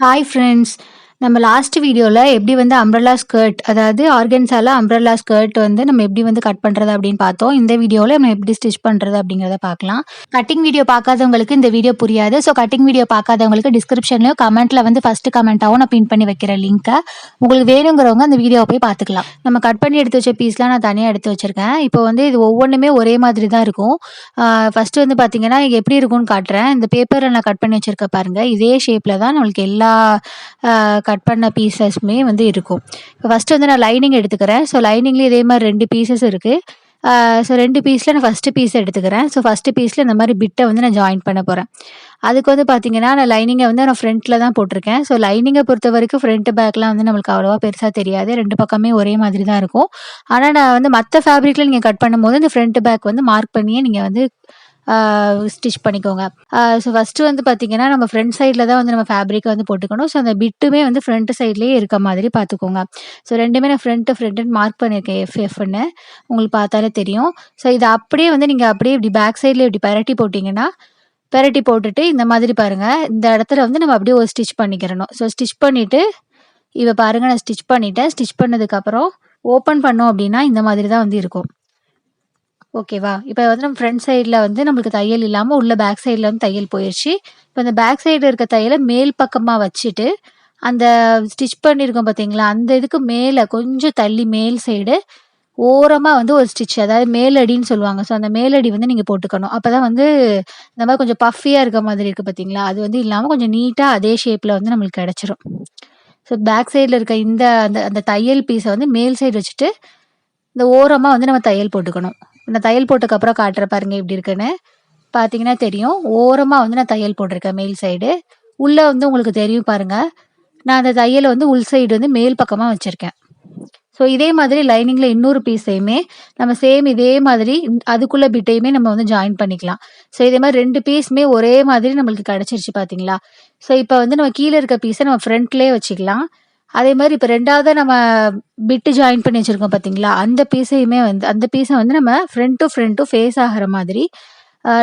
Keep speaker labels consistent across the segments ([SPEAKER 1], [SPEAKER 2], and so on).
[SPEAKER 1] Hi friends நம்ம last வீடியோவில் எப்படி வந்து அம்ப்ரல்லா ஸ்கர்ட் அதாவது ஆர்கன்ஸால அம்ப்ரல்லா ஸ்கர்ட் வந்து நம்ம எப்படி வந்து கட் பண்ணுறது அப்படின்னு பார்த்தோம். இந்த வீடியோவில் நம்ம எப்படி ஸ்டிச் பண்ணுறது அப்படிங்கிறத பார்க்கலாம். கட்டிங் வீடியோ பார்க்காதவங்களுக்கு இந்த வீடியோ புரியாது. ஸோ கட்டிங் வீடியோ பார்க்காதவங்களுக்கு டிஸ்கிரிப்ஷன்லையும் கமெண்ட்டில் வந்து ஃபஸ்ட்டு கமெண்ட்டாகவும் நான் பின் பண்ணி வைக்கிற லிங்க்கை உங்களுக்கு வேணுங்கிறவங்க அந்த வீடியோவை போய் பார்த்துக்கலாம். நம்ம கட் பண்ணி எடுத்து வச்ச பீஸ்லாம் நான் தனியாக எடுத்து வச்சுருக்கேன். இப்போ வந்து இது ஒவ்வொன்றுமே ஒரே மாதிரி தான் இருக்கும். ஃபஸ்ட்டு வந்து பார்த்தீங்கன்னா எப்படி இருக்கும்னு காட்டுறேன். இந்த பேப்பரில் நான் கட் பண்ணி வச்சுருக்க பாருங்கள் இதே ஷேப்பில் தான் நம்மளுக்கு எல்லா கட் பண்ண பீசஸ்மே வந்து இருக்கும். இப்போ ஃபஸ்ட்டு வந்து நான் லைனிங் எடுத்துக்கிறேன். ஸோ லைனிங்லேயும் இதே மாதிரி ரெண்டு பீசஸ் இருக்குது ஸோ ரெண்டு பீஸில் நான் ஃபஸ்ட்டு பீஸ் எடுத்துக்கிறேன். ஸோ ஃபஸ்ட்டு பீஸில் இந்த மாதிரி பிட்டை வந்து நான் ஜாயின் பண்ண போகிறேன் அதுக்கு வந்து பார்த்தீங்கன்னா நான் லைனிங்கை வந்து நான் ஃப்ரண்ட்டில் தான் போட்டிருக்கேன். ஸோ லைனிங்கை பொறுத்த வரைக்கும் ஃப்ரண்ட்டு பேக்லாம் வந்து நம்மளுக்கு அவ்வளோவா பெருசாக தெரியாது. ரெண்டு பக்கமே ஒரே மாதிரி தான் இருக்கும். ஆனால் நான் வந்து மற்ற ஃபேப்ரிக்கில் நீங்கள் கட் பண்ணும்போது இந்த ஃப்ரண்ட் பேக் வந்து மார்க் பண்ணியே நீங்கள் வந்து ஸ்டிச் பண்ணிக்கோங்க. ஸோ ஃபஸ்ட்டு வந்து பார்த்தீங்கன்னா நம்ம ஃப்ரண்ட் சைடில் தான் வந்து நம்ம ஃபேப்ரிக்கை வந்து போட்டுக்கணும். ஸோ அந்த பிட்டுமே வந்து ஃப்ரண்ட் சைட்லேயே இருக்க மாதிரி பார்த்துக்கோங்க ஸோ ரெண்டுமே நான் ஃப்ரண்ட்டு ஃப்ரண்ட்டுன்னு மார்க் பண்ணியிருக்கேன் எஃப் எஃப்னு உங்களுக்கு பார்த்தாலே தெரியும். ஸோ இதை அப்படியே வந்து நீங்கள் அப்படியே இப்படி பேக் சைடில் இப்படி பரட்டி போட்டிங்கன்னா பெரட்டி போட்டுட்டு இந்த மாதிரி பாருங்கள் இந்த இடத்துல வந்து நம்ம அப்படியே ஒரு ஸ்டிச் பண்ணிக்கிறணும். ஸோ ஸ்டிச் பண்ணிவிட்டு இவ பாருங்கள் நான் ஸ்டிச் பண்ணிட்டேன். ஸ்டிச் பண்ணதுக்கப்புறம் ஓப்பன் பண்ணோம் அப்படின்னா இந்த மாதிரி தான் வந்து இருக்கும். ஓகேவா? இப்போ வந்து நம்ம ஃப்ரண்ட் சைடில் வந்து நம்மளுக்கு தையல் இல்லாமல் உள்ள பேக் சைடில் வந்து தையல் போயிடுச்சு இப்போ இந்த பேக் சைடு இருக்க தையலை மேல் பக்கமாக வச்சுட்டு அந்த ஸ்டிச் பண்ணியிருக்கோம் பார்த்தீங்களா அந்த இதுக்கு மேலே கொஞ்சம் தள்ளி மேல் சைடு ஓரமாக வந்து ஒரு ஸ்டிச் அதாவது மேலடின்னு சொல்லுவாங்க. ஸோ அந்த மேலடி வந்து நீங்கள் போட்டுக்கணும். அப்போ தான் வந்து இந்த மாதிரி கொஞ்சம் பஃபியாக இருக்க மாதிரி இருக்குது பார்த்தீங்களா அது வந்து இல்லாமல் கொஞ்சம் நீட்டாக அதே ஷேப்பில் வந்து நம்மளுக்கு கிடச்சிரும். ஸோ பேக் சைடில் இருக்க இந்த அந்த அந்த தையல் பீஸை வந்து மேல் சைடு வச்சுட்டு இந்த ஓரமாக வந்து நம்ம தையல் போட்டுக்கணும். நான் தையல் போட்டதுக்கப்புறம் காட்டுற பாருங்க எப்படி இருக்குன்னு. பார்த்தீங்கன்னா தெரியும். ஓரமாக வந்து நான் தையல் போட்டிருக்கேன் மேல் சைடு உள்ளே வந்து உங்களுக்கு தெரியும் பாருங்க. நான் அந்த தையலை வந்து உள் சைடு வந்து மேல் பக்கமாக வச்சுருக்கேன். ஸோ இதே மாதிரி லைனிங்கில் இன்னொரு பீஸையுமே நம்ம சேம் இதே மாதிரி அதுக்குள்ளே பிட்டையுமே நம்ம வந்து ஜாயின் பண்ணிக்கலாம். ஸோ இதே மாதிரி ரெண்டு பீஸுமே ஒரே மாதிரி நம்மளுக்கு கிடச்சிருச்சு பார்த்தீங்களா ஸோ இப்போ வந்து நம்ம கீழே இருக்க பீஸை நம்ம ஃப்ரண்ட்லேயே வச்சுக்கலாம். அதே மாதிரி இப்போ ரெண்டாவது நம்ம பிட்டு ஜாயின் பண்ணி வச்சுருக்கோம் பார்த்தீங்களா அந்த பீஸையுமே வந்து அந்த பீஸை வந்து நம்ம front to front to face ஆகிற மாதிரி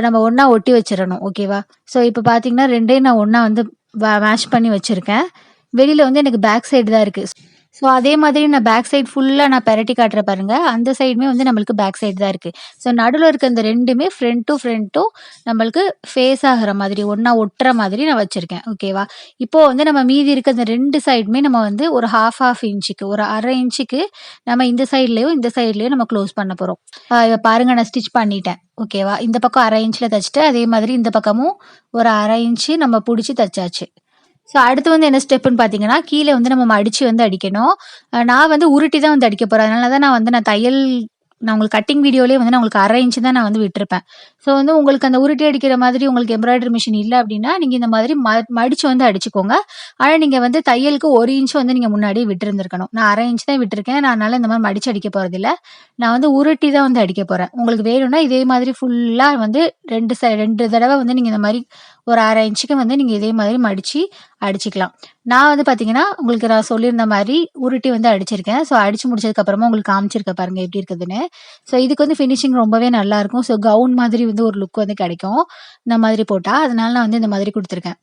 [SPEAKER 1] நம்ம ஒன்றா ஒட்டி வச்சிடணும் ஓகேவா ஸோ இப்போ பார்த்தீங்கன்னா ரெண்டையும் நான் ஒன்றா வந்து மேட்ச் பண்ணி வச்சுருக்கேன். வெளியில் வந்து எனக்கு பேக் சைடு தான் இருக்குது ஸோ அதே மாதிரி நான் பேக் சைடு ஃபுல்லாக நான் பெரட்டி காட்டுற பாருங்க. அந்த சைடுமே வந்து நம்மளுக்கு பேக் சைடு தான் இருக்குது ஸோ நடுவில் இருக்க இந்த ரெண்டுமே ஃப்ரண்ட் டு ஃப்ரண்ட்டும் நம்மளுக்கு ஃபேஸ் ஆகிற மாதிரி ஒன்றா ஒட்டுற மாதிரி நான் வச்சுருக்கேன். ஓகேவா இப்போது வந்து நம்ம மீதி இருக்க இந்த ரெண்டு சைடுமே நம்ம வந்து ஒரு ஹாஃப் ஹாஃப் இன்ச்சுக்கு ஒரு அரை இன்ச்சுக்கு நம்ம இந்த சைட்லேயும் இந்த சைட்லேயும் நம்ம க்ளோஸ் பண்ண போகிறோம் பாருங்க நான் ஸ்டிச் பண்ணிட்டேன். ஓகேவா இந்த பக்கம் அரை இன்ச்சில் தைச்சிட்டு அதே மாதிரி இந்த பக்கமும் ஒரு அரை இன்ச்சு நம்ம பிடிச்சி தைச்சாச்சு. ஸோ அடுத்து வந்து என்ன ஸ்டெப்புன்னு பார்த்தீங்கன்னா கீழே வந்து நம்ம மடித்து வந்து அடிக்கணும். நான் வந்து உருட்டி தான் வந்து அடிக்க போகிறேன் அதனால தான் நான் வந்து நான் தையல் நான் உங்களுக்கு கட்டிங் வீடியோலேயே வந்து நான் உங்களுக்கு அரை இன்ச்சு தான் நான் வந்து விட்டுருப்பேன். ஸோ வந்து உங்களுக்கு அந்த உருட்டி அடிக்கிற மாதிரி உங்களுக்கு எம்ப்ராய்டரி மிஷின் இல்லை அப்படின்னா நீங்கள் இந்த மாதிரி ம மடித்து வந்து அடிச்சுக்கோங்க. ஆனால் நீங்கள் வந்து தையலுக்கு ஒரு இன்ச் வந்து நீங்கள் முன்னாடியே விட்டுருந்துருக்கணும். நான் அரை இன்ச் தான் விட்டுருக்கேன். நான் அதனால் இந்த மாதிரி மடித்து அடிக்க போகிறதில்ல நான் வந்து உருட்டி தான் வந்து அடிக்க போகிறேன் உங்களுக்கு வேணும்னா இதே மாதிரி ஃபுல்லாக வந்து ரெண்டு ச ரெண்டு தடவை வந்து நீங்கள் இந்த மாதிரி ஒரு அரை இன்ச்சுக்கு வந்து நீங்கள் இதே மாதிரி மடித்து அடிச்சுக்கலாம். நான் வந்து பார்த்தீங்கன்னா உங்களுக்கு நான் சொல்லியிருந்த மாதிரி உருட்டி வந்து அடிச்சிருக்கேன். ஸோ அடித்து முடிச்சதுக்கப்புறமா உங்களுக்கு காமிச்சிருக்க பாருங்கள் எப்படி இருக்குதுன்னு. ஸோ இதுக்கு வந்து ஃபினிஷிங் ரொம்பவே நல்லாயிருக்கும் ஸோ கவுன் மாதிரி வந்து ஒரு லுக் வந்து கிடைக்கும். இந்த மாதிரி போட்டால் அதனால நான் வந்து இந்த மாதிரி கொடுத்துருக்கேன்.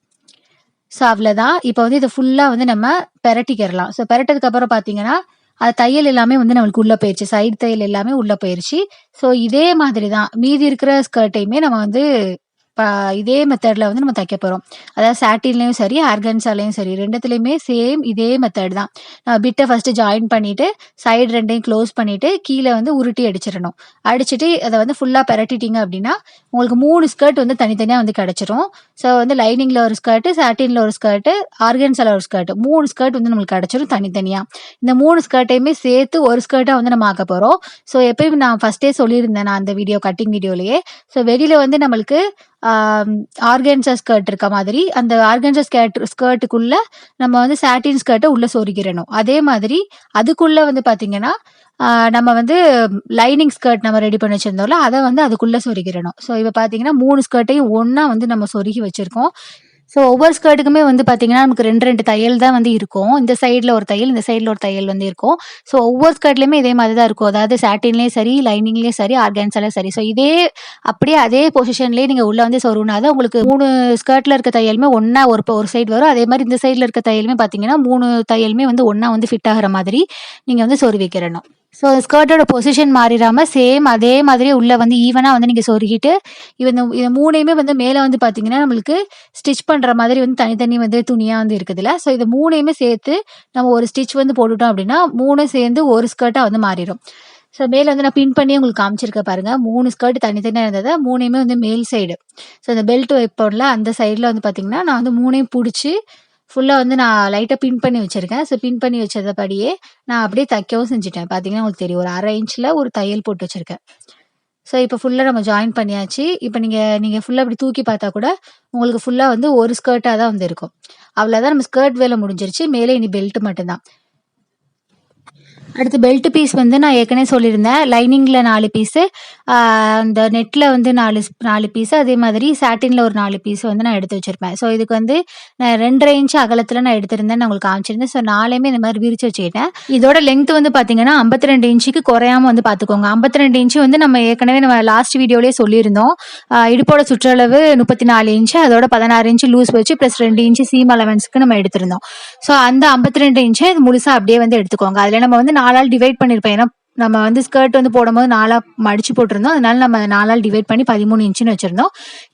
[SPEAKER 1] ஸோ அவ்வளோதான் இப்போ வந்து இதை ஃபுல்லாக வந்து நம்ம பெரட்டிக்கிறலாம். ஸோ பெரட்டதுக்கப்புறம் பார்த்தீங்கன்னா அது தையல் எல்லாமே வந்து நம்மளுக்கு உள்ளே போயிடுச்சு சைடு தையல் எல்லாமே உள்ளே போயிடுச்சு ஸோ இதே மாதிரி தான் மீதி இருக்கிற ஸ்கர்ட்டையுமே நம்ம வந்து இதே மெத்தடில் வந்து நம்ம தைக்க போகிறோம் அதாவது சாட்டின்லேயும் சரி ஆர்கன்ஸாலையும் சரி ரெண்டுத்துலேயுமே சேம் இதே மெத்தட் தான். நம்ம பிட்டை ஃபஸ்ட்டு ஜாயின் பண்ணிவிட்டு சைடு ரெண்டையும் க்ளோஸ் பண்ணிவிட்டு கீழே வந்து உருட்டி அடிச்சிடணும். அடிச்சுட்டு அதை வந்து ஃபுல்லாக பெரட்டிட்டீங்க அப்படின்னா உங்களுக்கு மூணு ஸ்கர்ட் வந்து தனித்தனியாக வந்து கிடச்சிரும். ஸோ வந்து லைனிங்கில் ஒரு ஸ்கர்ட்டு சாட்டினில் ஒரு ஸ்கர்ட்டு ஆர்கன்ஸால ஒரு ஸ்கர்ட்டு மூணு ஸ்கர்ட் வந்து நம்மளுக்கு கிடச்சிரும் தனித்தனியாக இந்த மூணு ஸ்கர்ட்டையுமே சேர்த்து ஒரு ஸ்கர்ட்டாக வந்து நம்ம ஆக்க போகிறோம் ஸோ எப்பயும் நான் ஃபஸ்ட்டே சொல்லியிருந்தேன் நான் அந்த வீடியோ கட்டிங் வீடியோலேயே ஸோ வெளியில் வந்து நம்மளுக்கு ஆர்கன்சா ஸ்கர்ட் இருக்க மாதிரி. அந்த ஆர்கன்சா ஸ்கர்ட் ஸ்கர்ட்டுக்குள்ள நம்ம வந்து சாட்டின் ஸ்கர்ட்டை உள்ள சொருகிடணும். அதே மாதிரி அதுக்குள்ள வந்து பார்த்தீங்கன்னா நம்ம வந்து லைனிங் ஸ்கர்ட் நம்ம ரெடி பண்ணி வச்சிருந்தோம்ல அதை வந்து அதுக்குள்ள சொருகிடணும். ஸோ இப்போ பார்த்தீங்கன்னா மூணு ஸ்கர்ட்டையும் ஒன்றா வந்து நம்ம சொருகி வச்சிருக்கோம். ஸோ ஒவ்வொரு ஸ்கர்ட்டுக்குமே வந்து பார்த்தீங்கன்னா, நமக்கு 2, 2 தையல் தான் வந்து இருக்கும். இந்த சைடில் ஒரு தையல், இந்த சைடில் ஒரு தையல் வந்து இருக்கும். ஸோ ஒவ்வொரு ஸ்கர்ட்லேயுமே இதே மாதிரி தான் இருக்கும். அதாவது சாட்டின்லேயும் சரி, லைனிங்லேயும் சரி, ஆர்கான்ஸாலயும் சரி. ஸோ இதே அப்படியே அதே பொசிஷன்லேயே நீங்கள் உள்ளே வந்து சொருகுனா தான் உங்களுக்கு மூணு ஸ்கர்ட்டில் இருக்க தையலுமே ஒன்றா ஒரு ஒரு சைடு வரும். அதே மாதிரி இந்த சைடில் இருக்க தையலுமே பார்த்தீங்கன்னா, மூணு தையலுமே வந்து ஒன்றா வந்து ஃபிட் ஆகிற மாதிரி நீங்கள் வந்து சொருவிக்கிறணும். ஸோ ஸ்கர்ட்டோட பொசிஷன் மாறிடாமல் சேம் அதே மாதிரி உள்ளே வந்து ஈவனாக வந்து நீங்கள் சொருகிட்டு, இந்த இது மூணையுமே வந்து மேலே வந்து பார்த்தீங்கன்னா, நம்மளுக்கு ஸ்டிச் பண்ணுற மாதிரி வந்து தனித்தனி வந்து துணியாக வந்து இருக்குதுல்ல. ஸோ இது மூணையுமே சேர்த்து நம்ம ஒரு ஸ்டிச் வந்து போட்டுட்டோம் அப்படின்னா, மூணும் சேர்ந்து ஒரு ஸ்கர்ட்டாக வந்து மாறிடும் ஸோ மேலே வந்து நான் பின் பண்ணி உங்களுக்கு காமிச்சிருக்கேன் பாருங்க. மூணு ஸ்கர்ட் தனித்தனியாக இருந்தத 3யுமே வந்து மேல் சைடு. ஸோ இந்த பெல்ட் வைப்போம்ல அந்த சைடில் வந்து பார்த்தீங்கன்னா, நான் வந்து மூணையும் பிடிச்சி ஃபுல்லாக வந்து நான் லைட்டாக பின் பண்ணி வச்சுருக்கேன் ஸோ பின் பண்ணி வச்சதபடியே நான் அப்படியே தைக்கவும் செஞ்சுட்டேன். பார்த்தீங்கன்னா உங்களுக்கு தெரியும். ஒரு அரை இன்ச்சில் ஒரு தையல் போட்டு வச்சிருக்கேன். ஸோ இப்போ ஃபுல்லாக நம்ம ஜாயின் பண்ணியாச்சு. இப்போ நீங்கள் நீங்கள் ஃபுல்லாக அப்படி தூக்கி பார்த்தா கூட, உங்களுக்கு ஃபுல்லாக வந்து ஒரு ஸ்கர்ட்டாக தான் வந்து இருக்கும். அவ்வளோதான் நம்ம ஸ்கர்ட் வேலை முடிஞ்சிருச்சு. மேலே இனி பெல்ட் மட்டும்தான் அடுத்து பெல்ட் பீஸ் வந்து நான் ஏற்கனவே சொல்லியிருந்தேன். லைனிங்கில் நாலு பீஸு, அந்த நெட்டில் வந்து நாலு நாலு பீஸு, அதே மாதிரி சாட்டினில் ஒரு நாலு பீஸ் வந்து நான் எடுத்து வச்சுருப்பேன் ஸோ இதுக்கு வந்து நான் 2 1/2 இன்ச் அகலத்தில் நான் எடுத்திருந்தேன். நான் உங்களுக்கு காமிச்சிருந்தேன். ஸோ நாளையுமே இந்த மாதிரி விரிச்சு வச்சுக்கிட்டேன். இதோட லென்த் வந்து பார்த்தீங்கன்னா, 52 இன்ச்சுக்கு குறையாம வந்து பார்த்துக்கோங்க. ஐம்பத்தி ரெண்டு இன்ச்சு வந்து நம்ம ஏற்கனவே நம்ம லாஸ்ட் வீடியோலேயே சொல்லியிருந்தோம். இடுப்போட சுற்றளவு முப்பத்தி நாலு இன்ச்சு அதோட பதினாறு இன்ச்சு லூஸ் வச்சு ப்ளஸ் ரெண்டு இன்ச்சு சீம் அலவன்ஸ்க்கு நம்ம எடுத்திருந்தோம். ஸோ அந்த 52 இன்ச்சு முழுசாக அப்படியே வந்து எடுத்துக்கோங்க. அதில் நம்ம வந்து நாலால் டிவைட் பண்ணியிருப்பேன் ஏன்னா நம்ம வந்து ஸ்கர்ட் வந்து போடும்போது 4ஆ மடிச்சு போட்டிருந்தோம். அதனால நம்ம நாலால் டிவைட் பண்ணி 13 இன்ச்சுன்னு வச்சிருந்தோம்.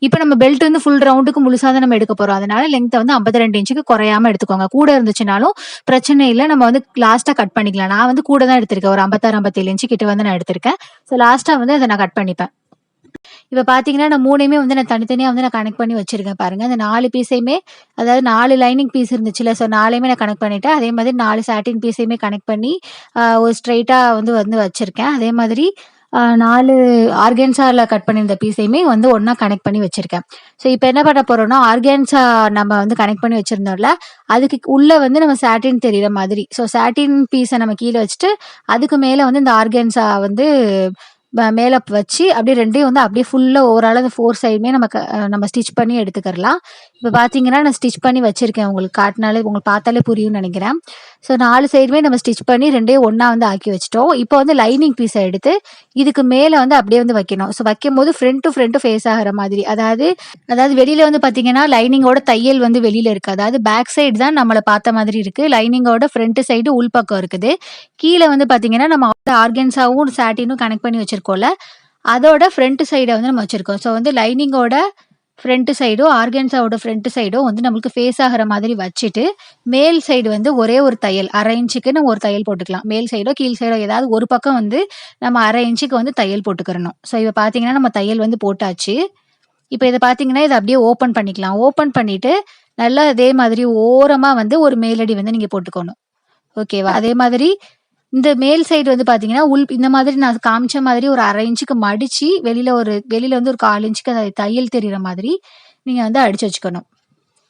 [SPEAKER 1] இப்போ நம்ம பெல்ட் வந்து ஃபுல் ரவுண்டுக்கு முழுசாக தான் நம்ம எடுக்க போறோம். அதனால லெங்த்த வந்து 52 இன்ச்சுக்கு குறையாம எடுத்துக்கோங்க. கூட இருந்துச்சுனாலும் பிரச்சனை இல்லை நம்ம வந்து லாஸ்ட்டாக கட் பண்ணிக்கலாம். நான் வந்து கூட தான் எடுத்திருக்கேன். ஒரு ஐம்பத்தாறு ஐம்பத்தேழு இன்ச்சு கிட்ட வந்து நான் எடுத்திருக்கேன். ஸோ லாஸ்ட்டாக வந்து அதை நான் கட் பண்ணிப்பேன். இப்ப பார்த்தீங்கன்னா, நான் மூணுமே வந்து நான் தனித்தனியா வந்து நான் கனெக்ட் பண்ணி வச்சிருக்கேன் பாருங்க. அந்த நாலு பீஸையுமே அதாவது நாலு லைனிங் பீஸ் இருந்துச்சுல்ல. ஸோ நாலையுமே நான் கனெக்ட் பண்ணிட்டேன். அதே மாதிரி நாலு சாட்டின் பீஸையுமே கனெக்ட் பண்ணி, ஒரு ஸ்ட்ரெய்ட்டா வந்து வந்து வச்சிருக்கேன். அதே மாதிரி நாலு 4 கட் பண்ணியிருந்த பீஸையுமே வந்து ஒன்றா கனெக்ட் பண்ணி வச்சிருக்கேன். ஸோ இப்போ என்ன பண்ண போகிறோம்னா ஆர்கேன்சா நம்ம வந்து கனெக்ட் பண்ணி வச்சுருந்தோம்ல அதுக்கு உள்ளே வந்து நம்ம சாட்டின் தெரிகிற மாதிரி. ஸோ சாட்டின் பீஸை நம்ம கீழே வச்சுட்டு, அதுக்கு மேலே வந்து இந்த ஆர்கேன்சா வந்து மேல வச்சு அப்படியே ரெண்டையும் வந்து அப்படியே ஃபுல்லா ஓரளவு அந்த ஃபோர் சைடுமே நம்ம நம்ம ஸ்டிச் பண்ணி எடுத்துக்கிறலாம். இப்ப பார்த்தீங்கன்னா, நான் ஸ்டிச் பண்ணி வச்சிருக்கேன். உங்களுக்கு காட்டினாலே உங்களுக்கு பார்த்தாலே புரியும்னு நினைக்கிறேன் ஸோ நாலு சைடுமே நம்ம ஸ்டிச் பண்ணி ரெண்டையும் ஒன்றா வந்து ஆக்கி வச்சுட்டோம். இப்போ வந்து லைனிங் பீஸ எடுத்து, இதுக்கு மேல வந்து அப்படியே வந்து வைக்கணும். ஸோ வைக்கும்போது ஃப்ரண்ட் டு ஃப்ரண்ட் ஃபேஸ் ஆகிற மாதிரி. அதாவது அதாவது வெளியில வந்து பார்த்தீங்கன்னா, லைனிங்கோட தையல் வந்து வெளியில இருக்கு. அதாவது பேக் சைடு தான் நம்மளை பார்த்த மாதிரி இருக்கு. லைனிங்கோட ஃப்ரண்ட் சைடு உள்பக்கம் இருக்குது. கீழே வந்து பார்த்தீங்கன்னா, நம்ம ஆர்கன்ஸாவும் சாட்டினும் கனெக்ட் பண்ணி வச்சிருக்கோம்ல, அதோட ஃப்ரண்ட் சைடை வந்து நம்ம வச்சிருக்கோம். ஸோ வந்து லைனிங்கோட ஃப்ரண்ட் சைடும், ஆர்கன்ஸாவோட ஃப்ரண்ட் சைடும் வந்து நம்மளுக்கு ஃபேஸ் ஆகுற மாதிரி வச்சுட்டு, மேல் சைடு வந்து ஒரே ஒரு தையல் அரை இன்ச்சுக்கு நம்ம ஒரு தையல் போட்டுக்கலாம். மேல் சைடோ, கீழ் சைடோ ஏதாவது ஒரு பக்கம் வந்து நம்ம அரை இன்ச்சுக்கு வந்து தையல் போட்டுக்கிறணும். ஸோ இப்போ பார்த்தீங்கன்னா, நம்ம தையல் வந்து போட்டாச்சு. இப்போ இதை பார்த்தீங்கன்னா, இதை அப்படியே ஓப்பன் பண்ணிக்கலாம். ஓப்பன் பண்ணிட்டு, நல்லா அதே மாதிரி ஓரமாக வந்து ஒரு மேலடி வந்து நீங்கள் போட்டுக்கணும். ஓகேவா? அதே மாதிரி இந்த மேல் சைடு வந்து பார்த்தீங்கன்னா, உள் இந்த மாதிரி நான் காமிச்ச மாதிரி ஒரு அரை இன்ச்சுக்கு மடித்து வெளியில் ஒரு வெளியில் வந்து ஒரு 1/4 இன்ச்சுக்கு அந்த தையல் தெரிகிற மாதிரி நீங்கள் வந்து அடிச்சு வச்சுக்கணும்.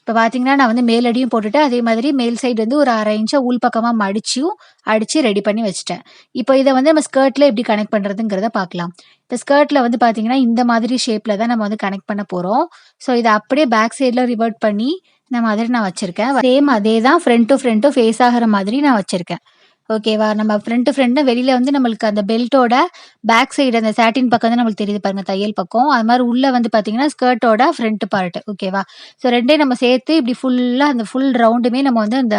[SPEAKER 1] இப்போ பார்த்தீங்கன்னா, நான் வந்து மேலடியும் போட்டுட்டு அதே மாதிரி மேல் சைடு வந்து ஒரு அரை இன்ச்சாக உள் பக்கமாக மடிச்சியும் அடித்து ரெடி பண்ணி வச்சுட்டேன். இப்போ இதை வந்து நம்ம ஸ்கர்ட்டில் எப்படி கனெக்ட் பண்ணுறதுங்கிறத பார்க்கலாம். இப்போ ஸ்கர்ட்டில் வந்து பார்த்தீங்கன்னா, இந்த மாதிரி ஷேப்பில் தான் நம்ம வந்து கனெக்ட் பண்ண போகிறோம் ஸோ இதை அப்படியே பேக் சைடில் ரிவர்ட் பண்ணி, இந்த மாதிரி நான் வச்சுருக்கேன் சேம் அதே தான் ஃப்ரண்ட் டு ஃப்ரண்ட்டும் ஃபேஸ் ஆகிற மாதிரி நான் வச்சுருக்கேன் ஓகேவா? நம்ம ஃப்ரண்ட் டு ஃப்ரண்ட் வெளியில வந்து நம்மளுக்கு அந்த பெல்ட்டோட பேக் சைடு அந்த சாட்டின் பக்கம் தான் நம்மளுக்கு தெரியுது பாருங்க தையல் பக்கம். அது மாதிரி உள்ள வந்து பார்த்தீங்கன்னா, ஸ்கர்ட்டோட ஃப்ரண்ட் பார்ட் ஓகேவா? ஸோ ரெண்டே நம்ம சேர்த்து இப்படி ஃபுல்லா அந்த ஃபுல் ரவுண்டுமே நம்ம வந்து அந்த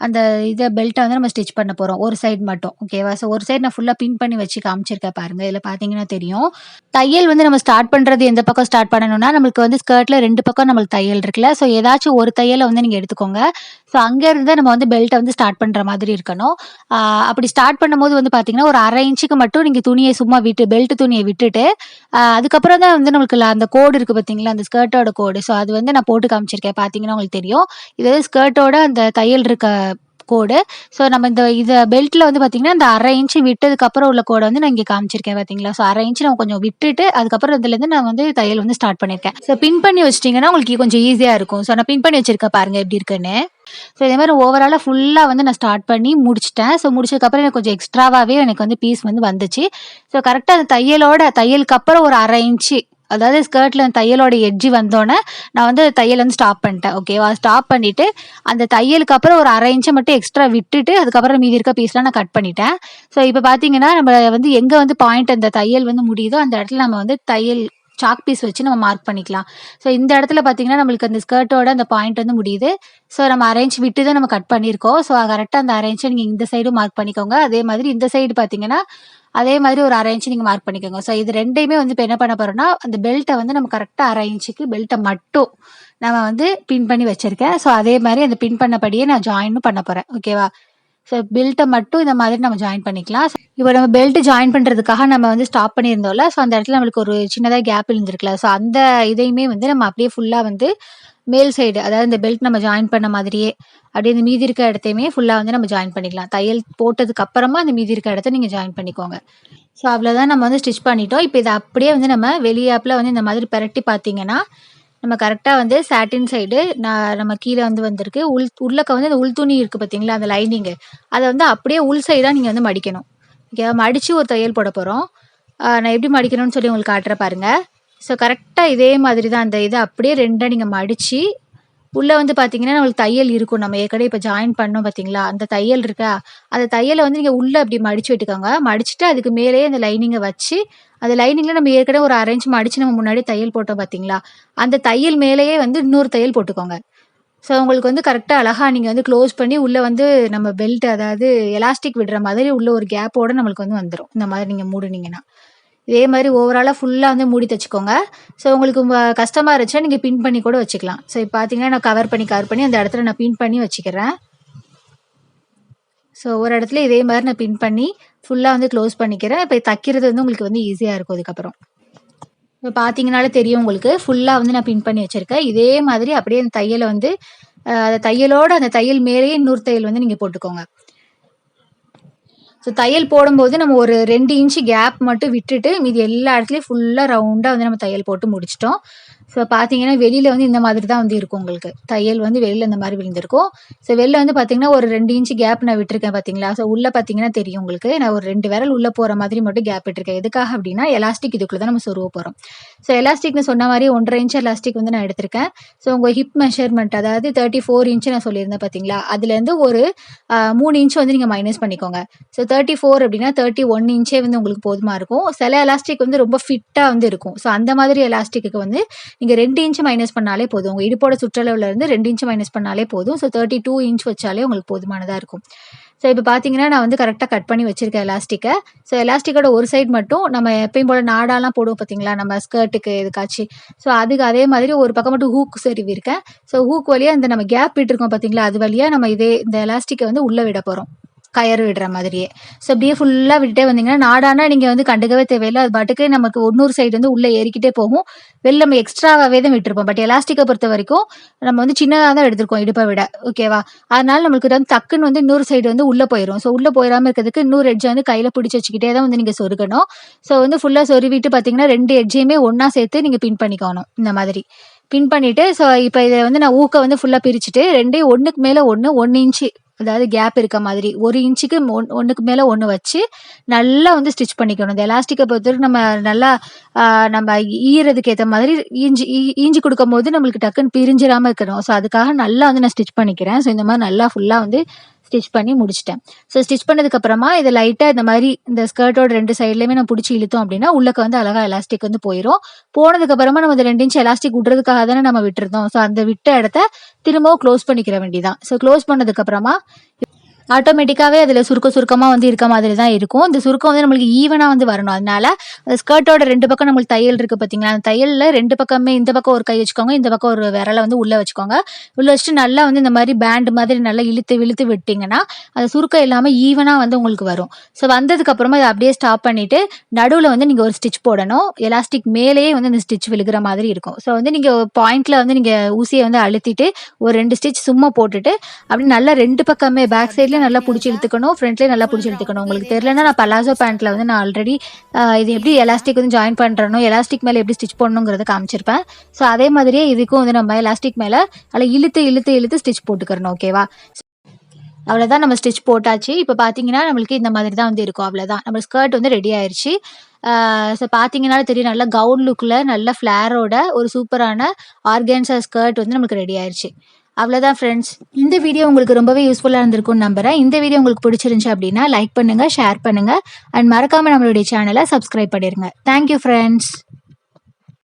[SPEAKER 1] அந்த இதை பெல்ட்டை வந்து நம்ம ஸ்டிச் பண்ண போகிறோம் ஒரு சைடு மட்டும். ஓகேவா? ஸோ ஒரு சைடு நான் ஃபுல்லாக பின் பண்ணி வச்சு காமிச்சிருக்கேன் பாருங்க. இதில் பார்த்தீங்கன்னா தெரியும். தையல் வந்து நம்ம ஸ்டார்ட் பண்ணுறது எந்த பக்கம் ஸ்டார்ட் பண்ணணும்னா, நம்மளுக்கு வந்து ஸ்கர்ட்டில் ரெண்டு பக்கம் நம்மளுக்கு தையல் இருக்குல்ல. ஸோ ஏதாச்சும் ஒரு தையலை வந்து நீங்கள் எடுத்துக்கோங்க. ஸோ அங்கேருந்து நம்ம வந்து பெல்ட்டை வந்து ஸ்டார்ட் பண்ணுற மாதிரி இருக்கணும். அப்படி ஸ்டார்ட் பண்ணும்போது வந்து பார்த்தீங்கன்னா, ஒரு அரை இன்ச்சுக்கு மட்டும் நீங்கள் துணியை சும்மா விட்டு பெல்ட் துணியை விட்டுட்டு, அதுக்கப்புறம் தான் வந்து நம்மளுக்கு அந்த கோடு இருக்குது பார்த்தீங்களா? அந்த ஸ்கர்ட்டோட கோடு. ஸோ அது வந்து நான் போட்டு காமிச்சிருக்கேன். பார்த்தீங்கன்னா உங்களுக்கு தெரியும். இது வந்து ஸ்கர்ட்டோட அந்த தையல் இருக்க கோடு. ஸோ நம்ம இந்த இதை பெல்ட்ல வந்து பார்த்தீங்கன்னா, இந்த 1/2 இன்ச் விட்டதுக்கு அப்புறம் உள்ள கோடை வந்து நான் இங்கே காமிச்சிருக்கேன் பார்த்தீங்களா? ஸோ அரை இன்ச்சு நம்ம கொஞ்சம் விட்டுட்டு, அதுக்கப்புறம் இதுலேருந்து நான் வந்து தையல் வந்து ஸ்டார்ட் பண்ணியிருக்கேன். ஸோ பின் பண்ணி வச்சிட்டிங்கன்னா உங்களுக்கு கொஞ்சம் ஈஸியாக இருக்கும். ஸோ நான் பின் பண்ணி வச்சிருக்கேன் பாருங்க எப்படி இருக்குன்னு. ஸோ இதே மாதிரி ஓவராலாக ஃபுல்லாக வந்து நான் ஸ்டார்ட் பண்ணி முடிச்சிட்டேன் ஸோ முடிச்சதுக்கப்புறம் எனக்கு கொஞ்சம் எக்ஸ்ட்ராவாகவே எனக்கு வந்து பீஸ் வந்து வந்துச்சு. ஸோ கரெக்டாக அந்த தையலோட தையலுக்கு அப்புறம் ஒரு அரை இன்ச்சு அதாவது ஸ்கர்ட்டில் தையலோட எட்ஜி வந்தோடனே நான் வந்து தையல் வந்து ஸ்டாப் பண்ணிட்டேன் ஓகேவா ஸ்டாப் பண்ணிவிட்டு அந்த தையலுக்கு அப்புறம் ஒரு அரை இன்ச்சை மட்டும் எக்ஸ்ட்ரா விட்டுட்டு அதுக்கப்புறம் மீதி இருக்க பீஸ்லாம் நான் கட் பண்ணிட்டேன். ஸோ இப்போ பார்த்தீங்கன்னா நம்ம வந்து எங்கே வந்து பாயிண்ட் அந்த தையல் வந்து முடியுதோ அந்த இடத்துல நம்ம வந்து தையல் சாக் பீஸ் வச்சு நம்ம மார்க் பண்ணிக்கலாம். ஸோ இந்த இடத்துல பார்த்தீங்கன்னா நம்மளுக்கு அந்த ஸ்கர்ட்டோட அந்த பாயிண்ட் வந்து முடியுது. ஸோ நம்ம அரேஞ்ச் விட்டு தான் நம்ம கட் பண்ணியிருக்கோம். ஸோ கரெக்டாக அந்த அரேஞ்சை நீங்கள் இந்த சைடும் மார்க் பண்ணிக்கோங்க. அதே மாதிரி இந்த சைடு பார்த்தீங்கன்னா அதே மாதிரி ஒரு அரை நீங்கள் மார்க் பண்ணிக்கோங்க. ஸோ இது ரெண்டையுமே வந்து இப்போ என்ன பண்ண போகிறோம்னா அந்த பெல்ட்டை வந்து நம்ம கரெக்டாக அரேஞ்சுக்கு பெல்ட்டை மட்டும் நம்ம வந்து பின் பண்ணி வச்சுருக்கேன். ஸோ அதே மாதிரி அந்த பின் பண்ணபடியே நான் ஜாயினும் பண்ண போகிறேன் ஓகேவா ஸோ பெல்ட்டை மட்டும் இந்த மாதிரி நம்ம ஜாயின் பண்ணிக்கலாம். இப்போ நம்ம பெல்ட் ஜாயின் பண்ணுறதுக்காக நம்ம வந்து ஸ்டாப் பண்ணியிருந்தோம்ல. ஸோ அந்த இடத்துல நம்மளுக்கு ஒரு சின்னதாக கேப் இருந்திருக்குல்ல. ஸோ அந்த இதையுமே வந்து நம்ம அப்படியே ஃபுல்லாக வந்து மேல் சைடு அதாவது இந்த பெல்ட் நம்ம ஜாயின் பண்ண மாதிரியே அப்படியே இந்த மீதி இருக்க இடத்தையுமே ஃபுல்லாக வந்து நம்ம ஜாயின் பண்ணிக்கலாம். தையல் போட்டதுக்கு அப்புறமா அந்த மீதி இருக்க இடத்த நீங்கள் ஜாயின் பண்ணிக்கோங்க. ஸோ அவ்வளோதான் நம்ம வந்து ஸ்டிச் பண்ணிட்டோம். இப்போ இதை அப்படியே வந்து நம்ம வெளியாப்பில் வந்து இந்த மாதிரி பிரட்டி பார்த்தீங்கன்னா நம்ம கரெக்டாக வந்து சாட்டின் சைடு நான் நம்ம கீழே வந்து வந்திருக்கு. உள் உள்ளக்க வந்து அந்த உள் துணி இருக்குது பார்த்தீங்களா அந்த லைனிங்கு அதை வந்து அப்படியே உள் சைடாக நீங்கள் வந்து மடிக்கணும். ஓகே மடித்து ஒரு தையல் போட போகிறோம் நான் எப்படி மடிக்கணும்னு சொல்லி உங்களுக்கு காட்டுற பாருங்கள் ஸோ கரெக்டாக இதே மாதிரி தான் அந்த இதை அப்படியே ரெண்டாக நீங்கள் மடித்து உள்ளே வந்து பார்த்தீங்கன்னா நம்மளுக்கு தையல் இருக்கும். நம்ம ஏற்கனவே இப்போ ஜாயின் பண்ணோம் பார்த்தீங்களா அந்த தையல் இருக்கா? அந்த தையலை வந்து நீங்கள் உள்ளே அப்படி மடித்து விட்டுக்கோங்க. மடிச்சுட்டு அதுக்கு மேலேயே அந்த லைனிங்கை வச்சு அந்த லைனிங்கில் நம்ம ஏற்கனவே ஒரு அரேஞ்ச் மடித்து நம்ம முன்னாடி தையல் போட்டோம் பார்த்தீங்களா அந்த தையல் மேலேயே வந்து இன்னொரு தையல் போட்டுக்கோங்க. ஸோ உங்களுக்கு வந்து கரெக்டாக அழகாக நீங்கள் வந்து க்ளோஸ் பண்ணி உள்ளே வந்து நம்ம பெல்ட் அதாவது எலாஸ்டிக் விடுற மாதிரி உள்ள ஒரு கேப்போடு நம்மளுக்கு வந்து வந்துடும் இந்த மாதிரி நீங்கள் மூடுனீங்கன்னா. இதே மாதிரி ஓவராலாக ஃபுல்லாக வந்து மூடி தைச்சிக்கோங்க. ஸோ உங்களுக்கு கஷ்டமாக இருந்துச்சுன்னா நீங்கள் பின் பண்ணி கூட வச்சுக்கலாம். ஸோ இப்போ பார்த்தீங்கன்னா நான் கவர் பண்ணி கவர் பண்ணி அந்த இடத்துல நான் பின் பண்ணி வச்சுக்கிறேன். ஸோ ஒரு இடத்துல இதே மாதிரி நான் பின் பண்ணி ஃபுல்லாக வந்து க்ளோஸ் பண்ணிக்கிறேன். இப்போ தைக்கிறது வந்து உங்களுக்கு வந்து ஈஸியாக இருக்கும் அதுக்கப்புறம் இப்போ பார்த்தீங்கனாலே தெரியும் உங்களுக்கு. ஃபுல்லாக வந்து நான் பின் பண்ணி வச்சுருக்கேன். இதே மாதிரி அப்படியே அந்த தையலை வந்து அந்த தையலோட அந்த தையல் மேலேயே இன்னொரு தையல் வந்து நீங்கள் போட்டுக்கோங்க. ஸோ தையல் போடும்போது நம்ம ஒரு ரெண்டு இன்ச்சு கேப் மட்டும் விட்டுட்டு மீதி எல்லா இடத்துலையும் ஃபுல்லாக ரவுண்டாக வந்து நம்ம தையல் போட்டு முடிச்சிட்டோம். ஸோ பார்த்தீங்கன்னா வெளியில் வந்து இந்த மாதிரி தான் வந்து இருக்கும் உங்களுக்கு. தையல் வந்து வெளியில் இந்த மாதிரி விழுந்திருக்கும். ஸோ வெளில வந்து பார்த்தீங்கன்னா ஒரு ரெண்டு இன்ச்சு கேப் நான் விட்டுருக்கேன் பார்த்தீங்களா ஸோ உள்ளே பார்த்தீங்கன்னா தெரியும் உங்களுக்கு. நான் ஒரு ரெண்டு விரல் உள்ளே போகிற மாதிரி மட்டும் கேப் விட்டுருக்கேன். எதுக்காக அப்படின்னா எலாஸ்டிக் இதுக்குள்ளே தான் நம்ம சொருவ போகிறோம் ஸோ எலாஸ்டிக்னு சொன்ன மாதிரி ஒன்றரை இன்ச் எலாஸ்டிக் வந்து நான் எடுத்திருக்கேன். ஸோ உங்கள் ஹிப் மெஷர்மெண்ட் அதாவது தேர்ட்டி ஃபோர் இன்ச்சு நான் சொல்லியிருந்தேன் பார்த்தீங்களா அதுலேருந்து ஒரு மூணு இன்ச் வந்து நீங்கள் மைனஸ் பண்ணிக்கோங்க. ஸோ தேர்ட்டி ஃபோர் அப்படின்னா தேர்ட்டி ஒன் இன்ச்சே வந்து உங்களுக்கு போதுமாக இருக்கும். சில எலாஸ்டிக் வந்து ரொம்ப ஃபிட்டாக வந்து இருக்கும். ஸோ அந்த மாதிரி எலாஸ்டிக்கு வந்து நீங்கள் ரெண்டு இன்ச் மைனஸ் பண்ணாலே போதும். உங்கள் இடுப்போட சுற்றளவில் இருந்து ரெண்டு இன்ச் மைனஸ் பண்ணாலே போதும். ஸோ தேர்ட்டி டூ இன்ச் வச்சாலே உங்களுக்கு போதுமானதாக இருக்கும். ஸோ இப்போ பார்த்தீங்கன்னா நான் வந்து கரெக்டாக கட் பண்ணி வச்சிருக்கேன் எலாஸ்டிக்கை ஸோ எலாஸ்டிக்கோட ஒரு சைடு மட்டும் நம்ம எப்பயும் போல் நாடாலாம் போடுவோம் பார்த்தீங்களா நம்ம ஸ்கர்ட்டுக்கு எதுக்காச்சும். ஸோ அதுக்கு அதே மாதிரி ஒரு பக்கம் மட்டும் ஹூக் செருவி இருக்கேன். ஸோ ஹூக் வழியாக இந்த நம்ம கேப் விட்டுருக்கோம் பார்த்தீங்களா அது வழியாக நம்ம இதே இந்த எலாஸ்டிக்கை வந்து உள்ளே விட போகிறோம் கயறு விடுற மாதிரியே. ஸோ அப்படியே ஃபுல்லாக விட்டுட்டே வந்தீங்கன்னா நாடானா நீங்கள் வந்து கண்டுக்கவே தேவையில்லை. அது பாட்டுக்கு நமக்கு ஒன்னொரு சைடு வந்து உள்ளே ஏறிக்கிட்டே போகும். வெளில நம்ம எக்ஸ்ட்ராவாகவே தான் விட்டுருப்போம். பட் எலாஸ்டிக்கை பொறுத்த வரைக்கும் நம்ம வந்து சின்னதாக தான் எடுத்திருக்கோம் இடுப்பை விட. ஓகேவா அதனால நம்மளுக்கு வந்து டக்குன்னு வந்து இன்னொரு சைடு வந்து உள்ளே போயிடும் ஸோ உள்ளே போயிடாமல் இருக்கிறதுக்கு இன்னொரு எட்ஜை வந்து கையில் பிடிச்சி வச்சுக்கிட்டே தான் வந்து நீங்கள் சொருகணும். ஸோ வந்து ஃபுல்லாக சொருவிட்டு பார்த்தீங்கன்னா ரெண்டு எட்ஜையுமே ஒன்றா சேர்த்து நீங்கள் பின் பண்ணிக்கணும். இந்த மாதிரி. பின் பண்ணிவிட்டு ஸோ இப்போ இதை வந்து நான் ஊக்க வந்து ஃபுல்லாக பிரிச்சுட்டு ரெண்டையும் ஒன்றுக்கு மேலே ஒன்று ஒன்று இன்ச்சு அதாவது கேப் இருக்க மாதிரி. ஒரு இன்ச்சுக்கு ஒன் ஒன்றுக்கு மேலே ஒன்று வச்சு நல்லா வந்து ஸ்டிச் பண்ணிக்கணும். இந்த எலாஸ்டிக்கை பொறுத்தவரைக்கும் நம்ம நல்லா நம்ம ஈரதுக்கு ஏற்ற மாதிரி ஈஞ்சி ஈஞ்சி கொடுக்கும் போது நம்மளுக்கு டக்குன்னு பிரிஞ்சிடாமல் இருக்கணும். ஸோ அதுக்காக நல்லா வந்து நான் ஸ்டிச் பண்ணிக்கிறேன். ஸோ இந்த மாதிரி நல்லா ஃபுல்லாக வந்து ஸ்டிச் பண்ணி முடிச்சிட்டேன். ஸோ ஸ்டிச் பண்ணதுக்கப்புறமா இதை லைட்டாக இந்த மாதிரி இந்த ஸ்கர்ட்டோட ரெண்டு சைட்லேயுமே நான் பிடிச்சி இழுத்தோம் அப்படின்னா உள்ளக்க வந்து அழகாக எலாஸ்டிக் வந்து போயிடும் போனதுக்கப்புறமா நம்ம இந்த ரெண்டு இன்ச் எலாஸ்டிக் விடுறதுக்காக தானே நம்ம விட்டுருந்தோம். ஸோ அந்த விட்ட இடத்த திரும்பவும் க்ளோஸ் பண்ணிக்கிற வேண்டியதான் ஸோ க்ளோஸ் பண்ணதுக்கப்புறமா ஆட்டோமேட்டிக்காகவே அதில் சுருக்க சுருக்கமாக வந்து இருக்க மாதிரி தான் இருக்கும். இந்த சுருக்கம் வந்து நம்மளுக்கு ஈவனாக வந்து வரணும். அதனால அந்த ஸ்கர்ட்டோட ரெண்டு பக்கம் நம்மளுக்கு தையல் இருக்குது பார்த்தீங்களா அந்த தையலில் ரெண்டு பக்கமே இந்த பக்கம் ஒரு கை வச்சுக்கோங்க இந்த பக்கம் ஒரு விரலை வந்து உள்ளே வச்சுக்கோங்க. உள்ளே வச்சுட்டு நல்லா வந்து இந்த மாதிரி பேண்ட் மாதிரி நல்லா இழுத்து இழுத்து விட்டிங்கன்னா அந்த சுருக்கம் இல்லாமல் ஈவனாக வந்து உங்களுக்கு வரும். ஸோ வந்ததுக்கப்புறமா இதை அப்படியே ஸ்டாப் பண்ணிவிட்டு நடுவில் வந்து நீங்கள் ஒரு ஸ்டிச் போடணும். எலாஸ்டிக் மேலேயே வந்து இந்த ஸ்டிச் விழுகிற மாதிரி இருக்கும். ஸோ வந்து நீங்கள் பாயிண்ட்டில் வந்து நீங்கள் ஊசியை வந்து அழுத்திட்டு ஒரு ரெண்டு ஸ்டிச் சும்மா போட்டுட்டு அப்படி நல்லா ரெண்டு பக்கமே பேக் சைடில் ஃப்ரண்ட்லேயும் நல்லா பிடிச்சி இழுத்துக்கணும் ஃப்ரண்ட்லேயும் நல்லா பிடிச்சி இழுத்துக்கணும். உங்களுக்கு தெரியலனா நான் பலாசோ பேண்ட்டில் வந்து நான் ஆல்ரெடி இது எப்படி எலாஸ்டிக் வந்து ஜாயின் பண்ணுறனோ எலாஸ்டிக் மேலே எப்படி ஸ்டிச் பண்ணணுங்கிறத காமிச்சிருப்பேன். ஸோ அதே மாதிரியே இதுக்கும் வந்து நம்ம எலாஸ்டிக் மேலே அதில் இழுத்து இழுத்து இழுத்து ஸ்டிச் போட்டுக்கிறணும் ஓகேவா அவ்வளோதான் நம்ம ஸ்டிச் போட்டாச்சு. இப்போ பார்த்தீங்கன்னா நம்மளுக்கு இந்த மாதிரி தான் வந்து இருக்கும் அவ்வளோதான் நம்ம ஸ்கர்ட் வந்து ரெடி ஆயிடுச்சு ஸோ பார்த்தீங்கன்னா தெரியும் நல்ல கவுன் லுக்கில் நல்ல ஃப்ளேரோட ஒரு சூப்பரான ஆர்கன்ஸா ஸ்கர்ட் வந்து நம்மளுக்கு ரெடி ஆயிருச்சு. அவ்வளோதான் ஃப்ரெண்ட்ஸ் இந்த வீடியோ உங்களுக்கு ரொம்பவே யூஸ்ஃபுல்லாக இருந்திருக்கும்னு நம்புகிறேன் இந்த வீடியோ உங்களுக்கு பிடிச்சிருந்துச்சு அப்படின்னா லைக் பண்ணுங்கள் ஷேர் பண்ணுங்கள் அண்ட் மறக்காமல் நம்மளுடைய சேனலை சப்ஸ்கிரைப் பண்ணிடுங்க தேங்க்யூ ஃப்ரெண்ட்ஸ்